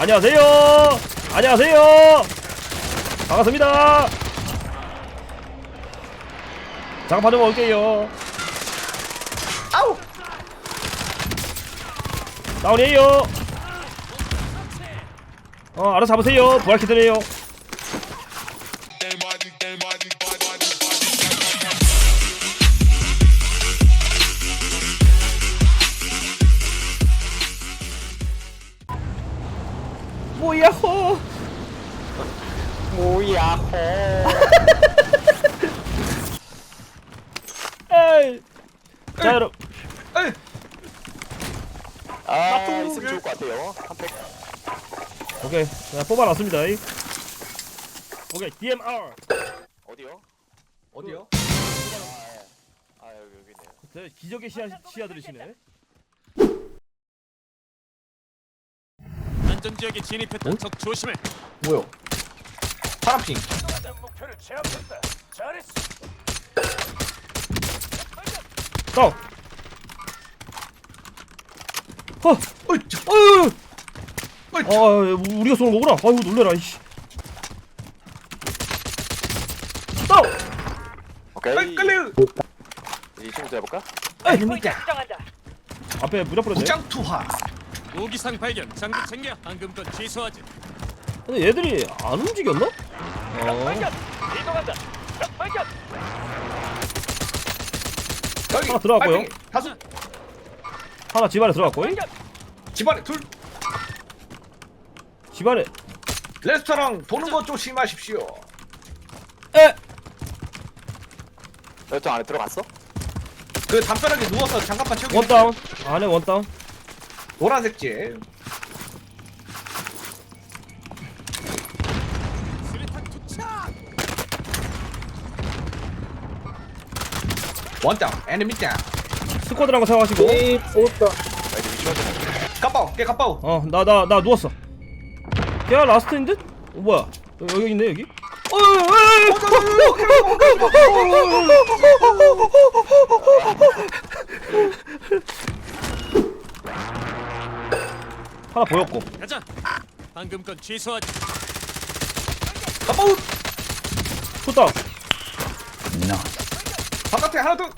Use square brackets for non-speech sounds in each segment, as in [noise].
안녕하세요. 안녕하세요. 반갑습니다. 장판 좀 먹을게요. 아우 다운이에요. 어, 알아서 잡으세요. 부활 키드네요. 에이. 자, 여러분. 에이 아 나쁜 있으면. 좋을 것 같아요 한 팩 오케이. 자, 뽑아놨습니다. 이. 오케이. DMR. 어디요? 어디요? 아 여기 여기 있네요 저 기적의 시야, 시야 들으시네. 안전 지역에 진입했다. 어? 적 조심해. 뭐요? 파란핑 목표를 제압했다. 잘했어. 다운. 허. 어이 어휴. 어이 아, 우리가 쏘는 거구나. 아이고 놀래라. 이씨. 다운. 오케이 끌려 이 친구 해볼까? 에이입니다 앞에 무적 뿌렸네. 무장 투하 무기상 발견. 장비 챙겨. 방금 건 취소하지. 근데 얘들이 안 움직였나? 어. 이동한다. 적 발견. 여기 하나 들어갔고요. 빨팽이. 다수 하나 집안에 들어갔고. 집안에 둘 집안에 레스토랑 도는 거 조심하십시오 에. 여기 안에 들어갔어? 그 담벼락에 누워서 장갑판 채우기 원 다운. 안에 원 다운. 노란색 재 수리탄 투착. 원다운 에너미 다운 스쿼드라고 생각하시고. 아 이제 갑바오 깨 갑바오 어, 나 나 나 누웠어. 걔가 라스트인 듯? 어, 뭐야? 여기, 여기 있네 여기. 어! 하나 보였고. 가자. 방금 건 취소하지. 갑바오 쏟다. 바깥에 하나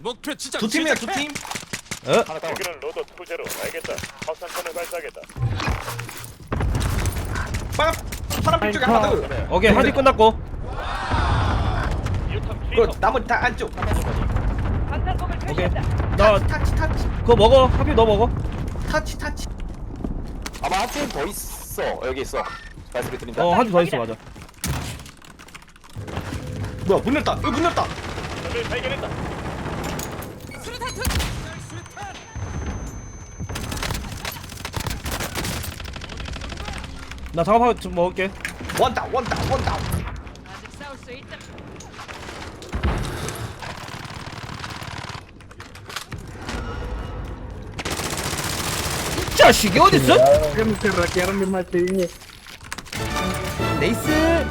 목표 지정. 둘두 팀이야. 두팀 에? 하나 다운 여기는 로더 투제로 알겠다. 확산탄을 발사하겠다. 파란 파란핑 쪽에 하나 더 오케이 한 팀 끝났고. 유턴 그 피터. 나머지 다 안쪽 오케이. 나 타치 타치 그거 먹어. 하필 너 먹어. 타치 타치 아마 한 팀 더 있어 여기 있어 말씀을 드린다 어, 한 팀 더 있어 맞아. 뭐야 문 열었다 여기 문 열었다 적을 발견했다. 나 장갑 좀 먹을게. 원다운 원다운 원다운 아직 싸울 수 있다. 자식이 어딨어? 네이스.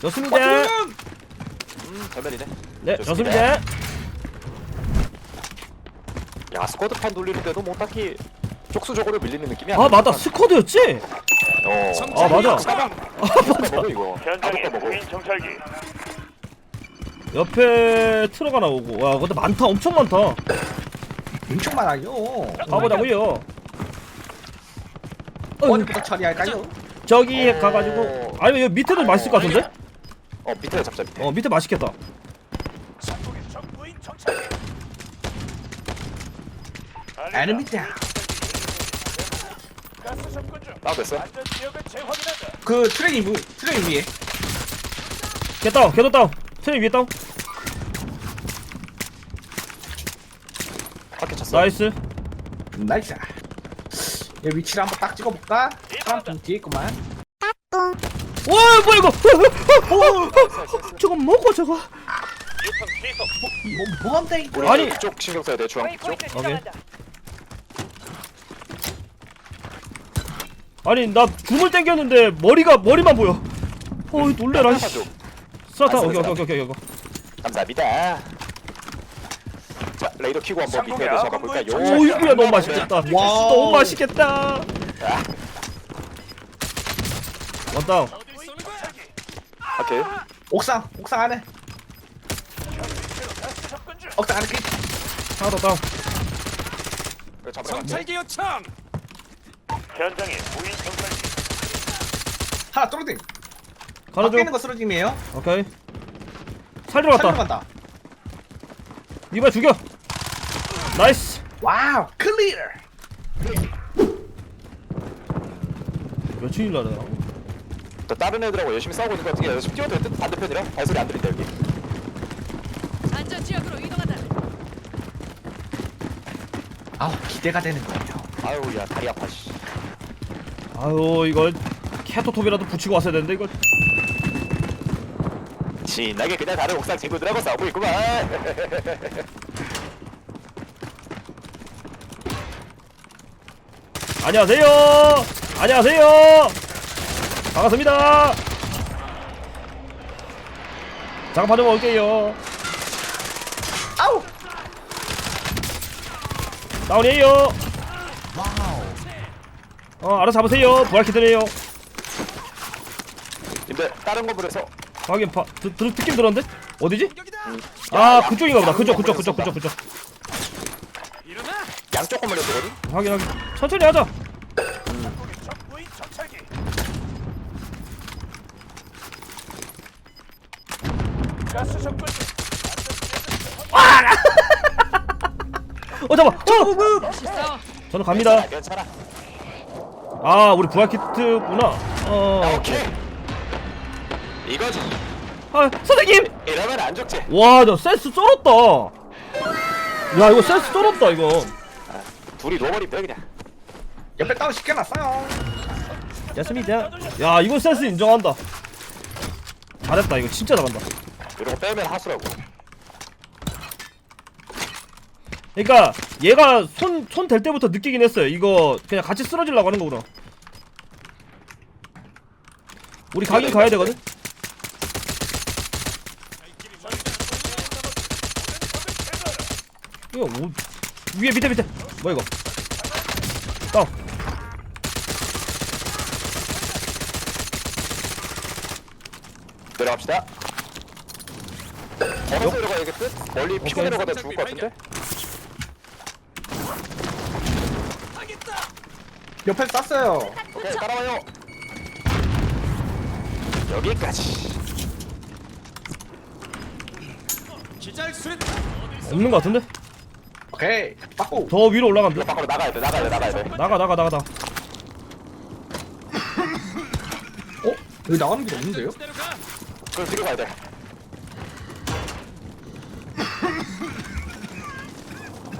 좋습니다. 음 전면이네 네, 좋습니다. 좋습니다. 야 스쿼드판 돌리는데도 뭐 딱히 족수적으로 밀리는 느낌이 아 맞다 스쿼드였지? 어. 아 맞아. 아 먹어 이거 현장에 아무것도 먹어 무인 정찰기. 옆에 트럭 하나 오고 와 근데 많다 엄청 많다 엄청 많아요 가보자고요 어디 부터 처리할까요? 저기 어. 가가지고 아니면 여기 밑에도 맛있을 것 같은데? 어 밑에 잡자 밑에. 어 밑에 맛있겠다. 중. 나도 됐어. 그 트레인 위 트레인 위에. 걔 다운 걔도 다운. 트레인 위에 다운. 바퀴 쳤어. 나이스. 나이스. 이 위치를 한번 딱 찍어볼까? 파란핑 뒤에 있구만 와 뭐야 이거 저거 먹어 저거. 뭐, 이거 우리 아니. 이쪽 신경 써야 돼 주황 쪽 오케이 아니 나 줌을 땡겼는데 머리가 머리만 보여 어이 놀래라 씨쪽 아, 오케이. 오케이 오케이 오케이 감사합니다 자 레이더 키고 한번 밑에 상공이야. 잡아볼까요? 오이구야 너무 맛있겠다. 너무 맛있겠다. 원다운. 오케이 옥상 옥상 안에. 옥상 안에 하나 더 다운. 이거 잡으러 갈게 정찰기 요청. 현장에 무인 정찰기. 하나 떨어짐 가는 밖에 있는 중. 거 쓰러짐이에요 오케이. 살리러 살려 갔다. 간다 이발 죽여. 나이스. 와우 클리어 몇 층일라 그러나? 또 다른 애들하고 열심히 싸우고 있는 거 같은 게 열심히 뛰어도 뜻 반대편이라 발소리 안 들린다 여기 안전 지역으로 이동한다. 아우 기대가 되는 거예요 아유 야 다리 아파 씨 아유 이거 캐토톱이라도 붙이고 왔어야 되는데 이거. 신나게 그냥 다른 옥상 친구들하고 싸우고 있구만 [laughs] 안녕하세요. 안녕하세요. 반갑습니다. 장판 좀 올게요. 아우 다운이에요. 어 알아서 잡으세요. 부활 키드네요. 근데 다른 건물에서 확인 파 드, 드, 느낌 들었는데 어디지? 아 그쪽인가 보다. 그쪽 그쪽 그쪽 그쪽 그쪽. 양쪽 건물에서거든 확인 확인. 천천히 하자. 상공의 적 무인 정찰기. 가스 접근 중. 어 잠깐. 어! 싸워. 저는 갑니다. 아, 괜찮아 아 우리 부활 키트구나. 아, 어. 오케이 이거지 아 선생님. 이러면 안 죽지 와, 저 센스 쩔었다. 야, 이거 센스 쩔었다, 이거. 둘이 로버리 빼 그냥 옆에 다운 시켜놨어요 됐습니다. 야, 이거 센스 인정한다. 잘했다, 이거 진짜 잘한다. 이런 거 빼면 하수라고 그러니까 얘가 손 손 댈 때부터 느끼긴 했어요. 이거 그냥 같이 쓰러지려고 하는 거구나. 우리 가긴 가야 되거든. 이거 오, 위에 밑에 밑에 뭐야 이거? 다운. 내려갑시다 걸어서 내려가야겠듯 멀리 피고. 내려가다 죽을 것 같은데 옆에 쐈어요 오케이 따라와요 여기까지. 없는 거 같은데? 오케이 빠꾸 더 위로 올라가면 돼. 밖으로 나가야 돼 나가야 돼 나가야 돼 나가 나가 나가 나가. 어? 여기 나가는 길 없는데요? 그럼 뒤로 가야 돼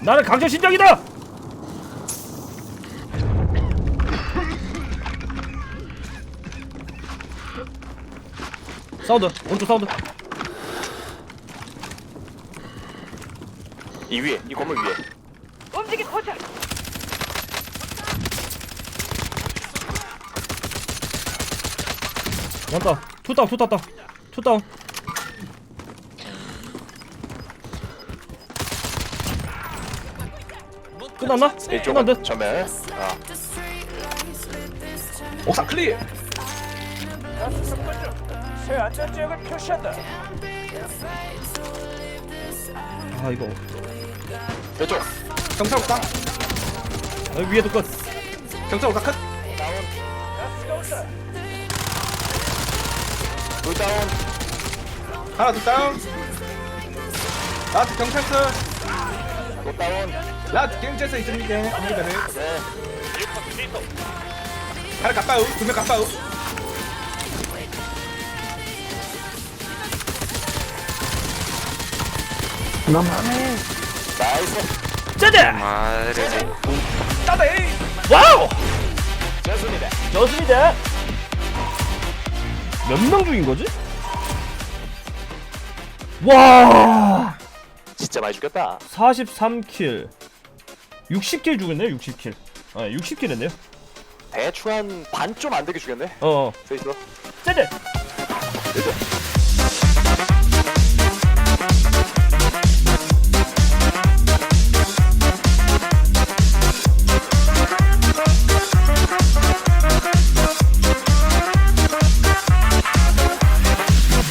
나는 강철 신장이다. 사운드 오른쪽 사운드 이 위에 이 건물 위에 움직임 포착. 원다 투 다운 투다운 투다운 끝났나? 끝난 이쪽은 듯 전멸 아. 옥상 클리어. 새 안전 지역을 표시한다. 아 이거. 이쪽. 경찰 옥상. 여기 위에도 끝. 경찰 옥상 컷. 가스가 온다. 둘 다운. 하나 둘 다운. 나한테 경찰서 또 다운 나한테 경찰서 있습니다. 네 취소. 하나 가까우 두명 가까우 나이스 짜자 따대 와우! 좋습니다. 좋습니다. 몇 명 중인 거지? 와! 진짜 많이 죽였다. 43킬 60킬 죽였네요 60킬. 아 60킬 했네요. 대충 한 반 좀 안 되게 죽였네. 어어. 셋이서 짜자 이제